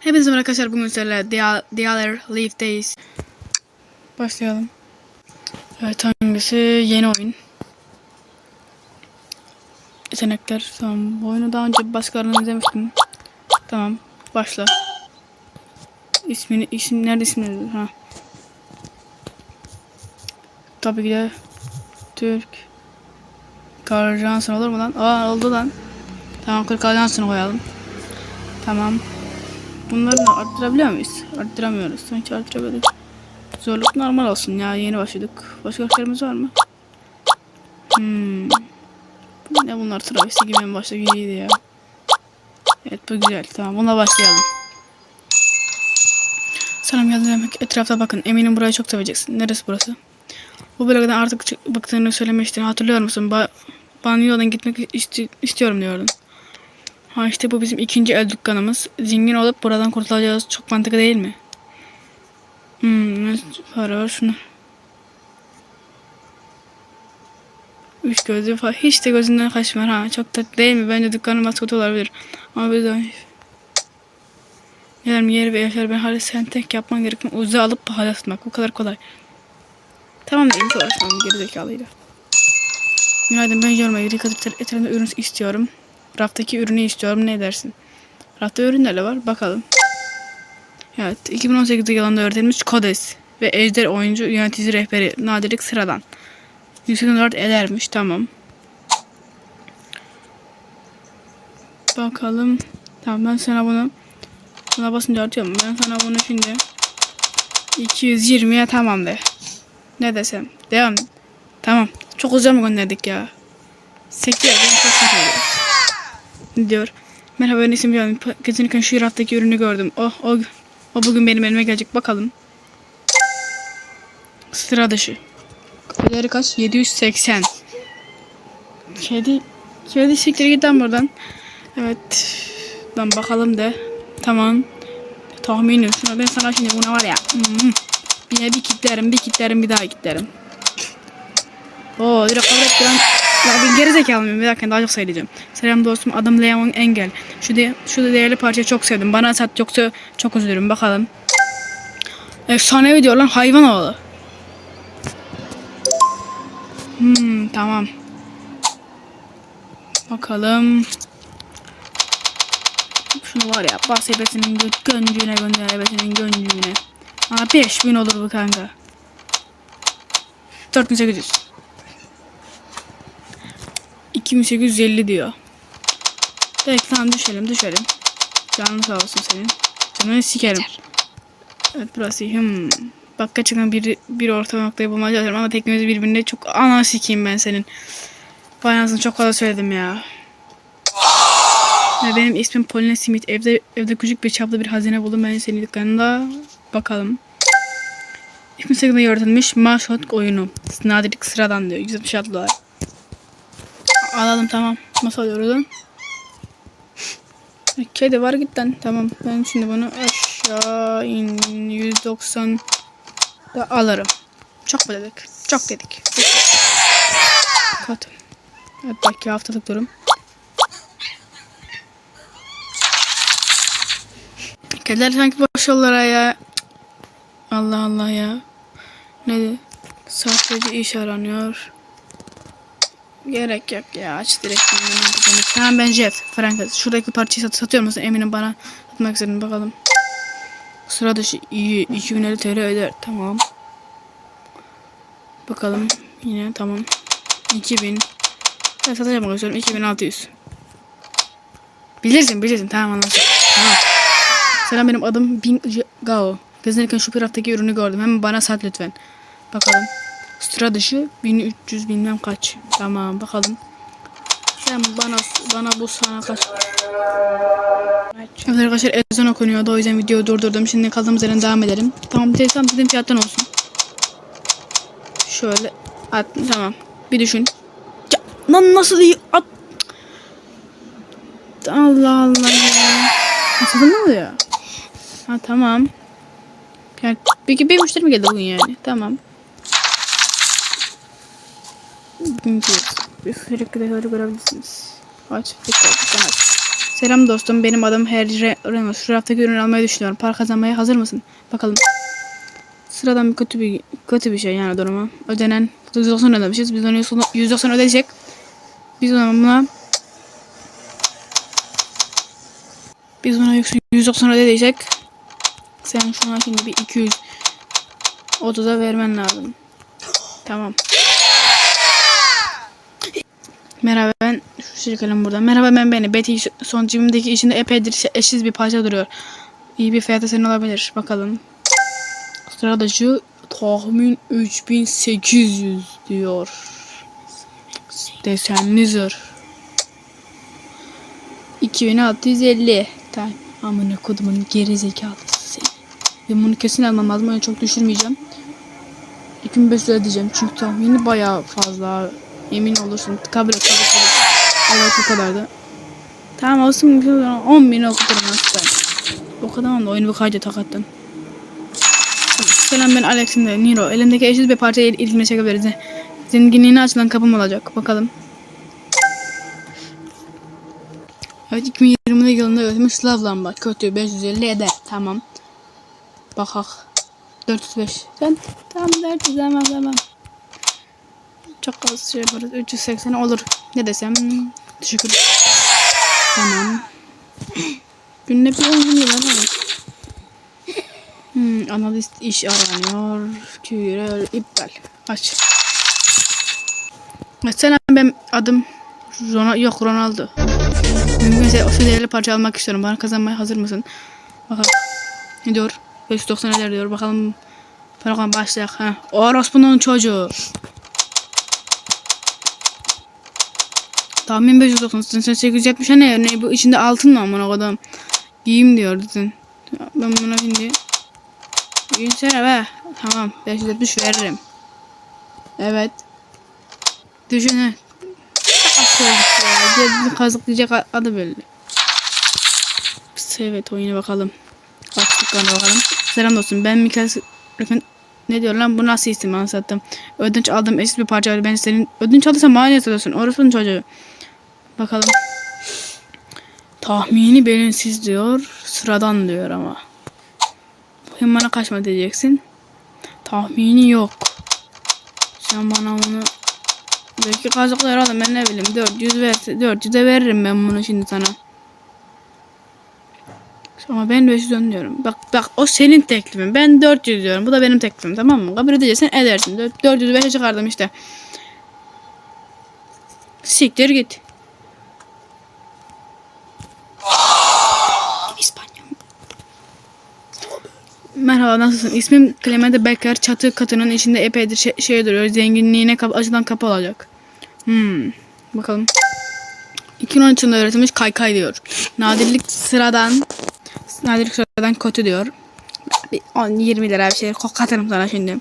Hepinize merhaba arkadaşlar bugün sizlerle The, The Other Leaf'teyiz. Başlayalım. Evet hangisi? Yeni oyun. Yetenekler. Tamam. Bu oyunu daha önce başkalarını izlemiştim. Tamam. Başla. İsmini, isim, nerede isimleri? Ha. Tabii ki de Türk. Carl Johnson olur mu lan? Aa oldu lan. Tamam Carl Johnson'ı koyalım. Tamam. Bunları arttırabiliyor muyuz? Arttıramıyoruz. Sanki arttırabiliyoruz. Zorluk normal olsun ya. Yeni başladık. Başka harflerimiz var mı? Hmm. Ne bunlar travesti gibi en başta iyiydi ya. Evet bu güzel. Tamam bununla başlayalım. Selam geldin demek. Etrafta bakın. Eminim burayı çok seveceksin. Neresi burası? Bu bölgeden artık bıktığını söylemiştin. Hatırlıyor musun? Ba banyodan gitmek isti- istiyorum diyordun. Ha işte bu bizim ikinci el dükkanımız. Zengin olup buradan kurtulacağız. Çok mantıklı değil mi? Hmm, para var şunu. Üç gözlü falan. Hiç de gözünden kaçmıyor ha. Çok tatlı değil mi? Bence dükkanın maskotu olabilir. Ama bir de... Yerim yeri ve yaşar ben hala sen tek yapman gereken uzağı alıp pahalı satmak. Bu kadar kolay. Tamam diyeyim ki uğraşmam gerizekalıyla. Günaydın ben yormaya dikkat et. Etrafında ürün istiyorum. Raftaki ürünü istiyorum. Ne dersin? Rafta ürünler de var. Bakalım. Evet. 2018'de yılında öğretilmiş Kodes ve Ejder oyuncu yönetici rehberi nadirlik sıradan. 184 edermiş. Tamam. Bakalım. Tamam ben sana bunu buna basınca atıyorum. Ben sana bunu şimdi 220'ye tamam de. Ne desem? Devam. Tamam. Çok uzun mı gönderdik ya? Sekiyor. Benim çok diyor. Merhaba ben isim Can. Kesinlikle şu raftaki ürünü gördüm. Oh, o, o bugün benim elime gelecek. Bakalım. Sıra dışı. Değeri kaç? 780. Kedi. Kedi siktir git lan buradan. Evet. Lan bakalım de. Tamam. Tahminim. Şuna ben sana şimdi buna var ya. Bir, bir kitlerim, bir kitlerim, bir daha kitlerim. Oo, direkt kabul etti lan. Ya ben geri zekalı mıyım? Bir dakika daha çok söyleyeceğim. Selam dostum adım Leon Engel. Şu, de, şu da değerli parçayı çok sevdim. Bana sat yoksa çok üzülürüm. Bakalım. Efsanevi diyor lan hayvan oğlu. Hmm tamam. Bakalım. Şunu var ya bas ebesinin gö- göncüğüne gönder ebesinin göncüğüne. Aa 5000 olur bu kanka. 4800. 2850 diyor. Peki tamam düşelim düşelim. Canın sağ olsun senin. Canını sikerim. Evet burası hmm. Bak gerçekten bir, bir orta noktayı bulmaya çalışıyorum ama teknoloji birbirine çok ana sikeyim ben senin. Vay anasını çok fazla söyledim ya. Ve benim ismim Pauline Smith. Evde evde küçük bir çaplı bir hazine buldum. Ben senin dükkanında bakalım. 2008'de yaratılmış Marshot oyunu. Nadirlik sıradan diyor. 166 dolar. Alalım tamam. Nasıl alıyoruz? Kedi var git lan. Tamam. Ben şimdi bunu aşağı in 190 da alırım. Çok mu dedik? Çok dedik. Kat. Evet belki haftalık durum. Kediler sanki boş yollara ya. Allah Allah ya. Ne? Sahteci iş aranıyor. Gerek yok ya aç direkt. Tamam ben Jeff Frank şuradaki parçayı sat satıyor musun eminim bana satmak istedim bakalım. Sıra dışı iyi 2050 TL öder tamam. Bakalım yine tamam. 2000 ben satacağım arkadaşlar 2600. Bilirsin bilirsin tamam anlaştık. Tamam. Selam benim adım Bing Gao. Gezinirken şu taraftaki ürünü gördüm. Hemen bana sat lütfen. Bakalım. Sıra dışı 1300 bilmem kaç. Tamam bakalım. Sen bana bana bu sana kaç. Evet arkadaşlar ezan okunuyordu o yüzden videoyu durdurdum. Şimdi kaldığımız yerden devam edelim. Tamam desem dedim fiyattan olsun. Şöyle at tamam. Bir düşün. Ya, lan nasıl iyi at. Allah Allah ya. Nasıl ne oluyor? Ha tamam. Yani, peki bir müşteri mi geldi bugün yani? Tamam. Bugünkü bir görebilirsiniz. Aç. Aç. Selam dostum. Benim adım Harry Reynolds. Şu raftaki ürünü almayı düşünüyorum. Para kazanmaya hazır mısın? Bakalım. Sıradan bir kötü bir kötü bir şey yani durumu. Ödenen 190 ödemişiz. Biz onu 190 ödeyecek. Biz ona buna biz ona 190 ödeyecek. Sen şuna şimdi bir 200 30'a vermen lazım. Tamam. Merhaba ben şu şirketim burada. Merhaba ben Beni. Betty son cebimdeki içinde epeydir eşsiz bir parça duruyor. İyi bir fiyata senin olabilir. Bakalım. Sıradaki tahmin 3800 diyor. Desenli zırh. 2650. Tamam. Amına kodumun geri zekalısı seni. Ben bunu kesin almam çok düşürmeyeceğim. 2500 ödeyeceğim. Çünkü tahmini bayağı fazla. Emin olursun. Kabul et. Kabul et. Evet o kadardı. Tamam olsun. 10 bin okuturum aslında. O kadar da oyunu bir kaydı takattın. Selam ben Alex'im de Niro. Elimdeki eşsiz bir parçayı il- ilgimi çekebiliriz. Zenginliğine açılan kapım olacak. Bakalım. Evet 2020 yılında üretilmiş Slav lamba. Kötü 550 eder. Tamam. Bakak. 405. Sen tamam 400 hemen hemen. Çok az şey yaparız. 380 olur. Ne desem? Teşekkür Tamam. Günde bir 10 bin lira var. Hmm, analist iş aranıyor. Küre iptal. Aç. Mesela ben adım Ronaldo yok Ronaldo. Mümkünse o değerli parça almak istiyorum. Bana kazanmaya hazır mısın? Bakalım. Ne diyor? 590 eder diyor. Bakalım. Bakalım başlayalım. Ha. Orospu'nun çocuğu. Tahmin 590. Sen 870 ne? Ne bu içinde altın mı amına kodum? Giyeyim diyor dedin. Ben buna şimdi Gülsene be. Tamam 570 veririm. Evet. Düşünün. Cebini kazıklayacak a- adı belli. Evet oyuna bakalım. Açtık kana bakalım. Selam dostum ben Mikael ne diyor lan bu nasıl isim anlattım. Ödünç aldım eşsiz bir parça. Ben senin ödünç alırsan bana satıyorsun? Orasının çocuğu. Bakalım. Tahmini belirsiz diyor. Sıradan diyor ama. Bakayım bana kaç mı diyeceksin? Tahmini yok. Sen bana bunu belki kazıklı herhalde ben ne bileyim 400 verse 400'e veririm ben bunu şimdi sana. Ama ben 510 diyorum. Bak bak o senin teklifin. Ben 400 diyorum. Bu da benim teklifim tamam mı? Kabul edeceksen edersin. 400'ü 5'e çıkardım işte. Siktir git. Merhaba nasılsın? İsmim Clemente Becker. Çatı katının içinde epeydir şey, şey duruyor. Zenginliğine kap açılan kapı olacak. Hmm. Bakalım. 2013 yılında üretilmiş kaykay diyor. Nadirlik sıradan nadirlik sıradan kötü diyor. Bir 10 20 lira bir şey katarım sana şimdi.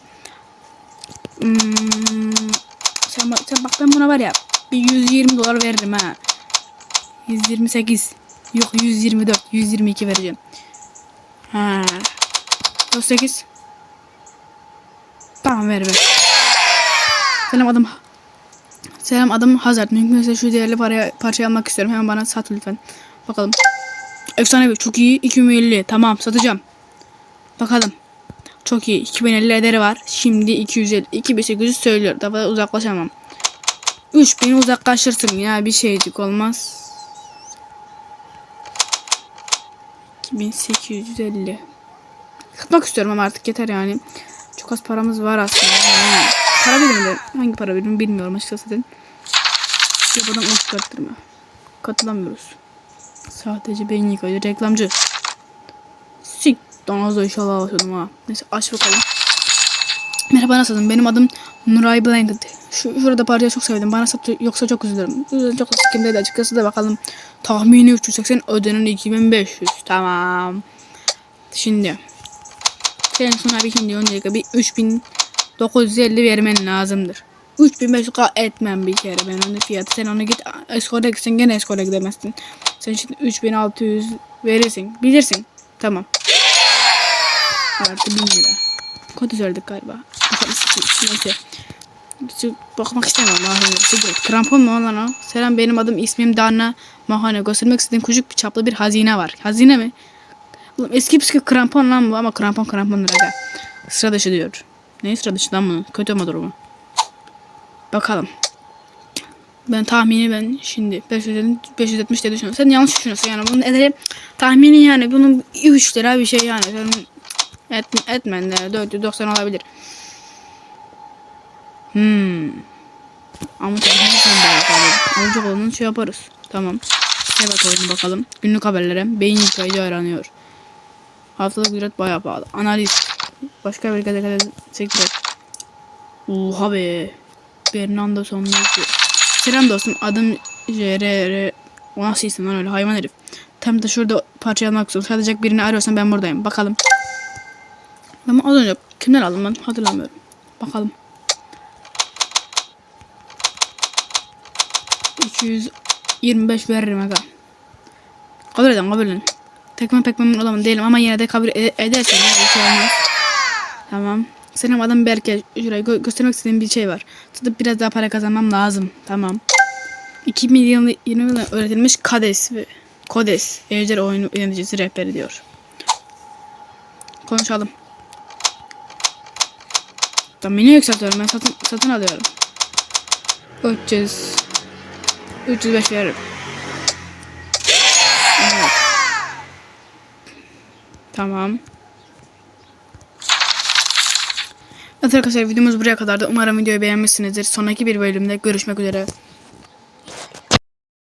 Hmm. Sen, bak- sen bak ben buna var ya bir 120 dolar veririm ha. 128 yok 124 122 vereceğim. Ha. 38 Tamam ver ver. Selam adım Selam adım Hazard. Mümkünse şu değerli paraya, parçayı almak istiyorum. Hemen bana sat lütfen. Bakalım. Efsane bir çok iyi. 2050. Tamam satacağım. Bakalım. Çok iyi. 2050 ederi var. Şimdi 250. 2800 söylüyor. Daha fazla uzaklaşamam. 3000 uzaklaşırsın ya. Bir şeycik olmaz. 2850. Kıtmak istiyorum ama artık yeter yani. Çok az paramız var aslında. Yani para birimi hangi para birimi bilmiyorum açıkçası zaten. Yapadan o çıkarttırma. Katılamıyoruz. Sadece beyin yıkayıcı reklamcı. Sik. Donazda inşallah başladım ha. Neyse aç bakalım. Merhaba nasılsın? Benim adım Nuray Blended. Şu, şurada parçayı çok sevdim. Bana sattı yoksa çok üzülürüm. Çok sikimdeydi açıkçası da bakalım. Tahmini 380 ödenen 2500. Tamam. Şimdi. Senin sana bir şimdi öncelikle bir 3950 vermen lazımdır. 3500 ka etmem bir kere ben onun fiyatı. Sen onu git Eskor'a gitsin gene Eskor'a gidemezsin. Sen şimdi 3600 verirsin. Bilirsin. Tamam. Artı 1000 lira. Kötü söyledik galiba. Neyse. Hiç bakmak istemiyorum. Mahane. Krampon mu lan o? Selam benim adım ismim Darna Mahane. Göstermek istediğim küçük bir çaplı bir hazine var. Hazine mi? Oğlum eski püskü krampon lan bu ama krampon krampondur aga. Sıra dışı diyor. Ne sıra dışı lan bunun? Kötü ama durumu. Bakalım. Ben tahmini ben şimdi 500, 570 diye düşünüyorum. Sen yanlış düşünüyorsun yani. Bunun ederi tahmini yani bunun 3 lira bir şey yani. Sen et, etmen de 490 olabilir. Hmm. Ama de yapalım. Olacak olanı şey yaparız. Tamam. Ne bakalım bakalım. Günlük haberlere. Beyin yıkayıcı aranıyor. Haftalık ücret bayağı pahalı. Analiz. Başka bir kadar sektör. Oha be. Fernando sonunda Selam dostum. Adım JRR. O nasıl isim lan öyle hayvan herif. Tam da şurada parça almak istiyorum. Sadece birini arıyorsan ben buradayım. Bakalım. Ama az önce kimden aldım ben hatırlamıyorum. Bakalım. 325 veririm aga. Kabul edin kabul edin. Tekme pek memnun olamam değilim ama yine de kabul ed- edersen şey. Tamam. Senin adam Berke. Şuraya gö- göstermek istediğim bir şey var. Tutup biraz daha para kazanmam lazım. Tamam. 2000 yılında yılında öğretilmiş Kades ve Kodes Ejder oyunu yöneticisi rehberi diyor. Konuşalım. Ben beni yükseltiyorum. Ben satın, satın alıyorum. 300 305 veririm. Evet. Tamam. Evet arkadaşlar videomuz buraya kadardı. Umarım videoyu beğenmişsinizdir. Sonraki bir bölümde görüşmek üzere.